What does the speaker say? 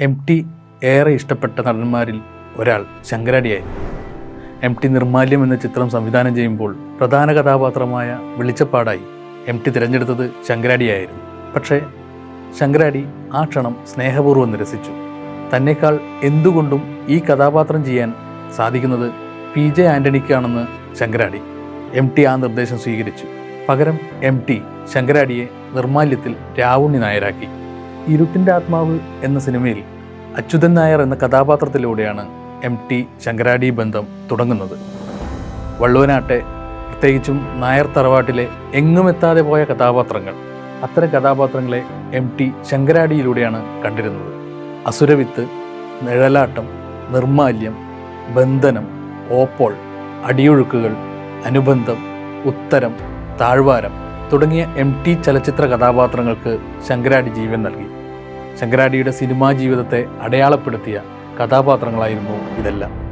M T ഏറെ ഇഷ്ടപ്പെട്ട നടന്മാരിൽ ഒരാൾ ശങ്കരാടിയായിരുന്നു. എം ടി നിർമാല്യം എന്ന ചിത്രം സംവിധാനം ചെയ്യുമ്പോൾ പ്രധാന കഥാപാത്രമായ വെളിച്ചപ്പാടായി എം ടി തിരഞ്ഞെടുത്തത് ശങ്കരാടിയായിരുന്നു. പക്ഷേ ശങ്കരാടി ആ ക്ഷണം സ്നേഹപൂർവം നിരസിച്ചു. തന്നെക്കാൾ എന്തുകൊണ്ടും ഈ കഥാപാത്രം ചെയ്യാൻ സാധിക്കുന്നത് പി ജെ ആന്റണിക്കാണെന്ന് ശങ്കരാടി എം ടി ആ നിർദ്ദേശം സ്വീകരിച്ചു. പകരം എം ടി ശങ്കരാടിയെ നിർമാല്യത്തിൽ രാവുണ്ണി നായരാക്കി. ഇരുട്ടിന്റെ ആത്മാവ് എന്ന സിനിമയിൽ അച്യുതൻ നായർ എന്ന കഥാപാത്രത്തിലൂടെയാണ് എം ടി ശങ്കരാടി ബന്ധം തുടങ്ങുന്നത്. വള്ളുവനാട്ടെ പ്രത്യേകിച്ചും നായർ തറവാട്ടിലെ എങ്ങും എത്താതെ പോയ കഥാപാത്രങ്ങൾ അത്തരം കഥാപാത്രങ്ങളെ എം ടി ശങ്കരാടിയിലൂടെയാണ് കണ്ടിരുന്നത്. അസുരവിത്ത് നിഴലാട്ടം നിർമാല്യം ബന്ധനം ഓപ്പോൾ അടിയൊഴുക്കുകൾ അനുബന്ധം ഉത്തരം താഴ്വാരം തുടങ്ങിയ എം ടി ചലച്ചിത്ര കഥാപാത്രങ്ങൾക്ക് ശങ്കരാടി ജീവൻ നൽകി. ശങ്കരാടിയുടെ സിനിമാ ജീവിതത്തെ അടയാളപ്പെടുത്തിയ കഥാപാത്രങ്ങളായിരുന്നു ഇതെല്ലാം.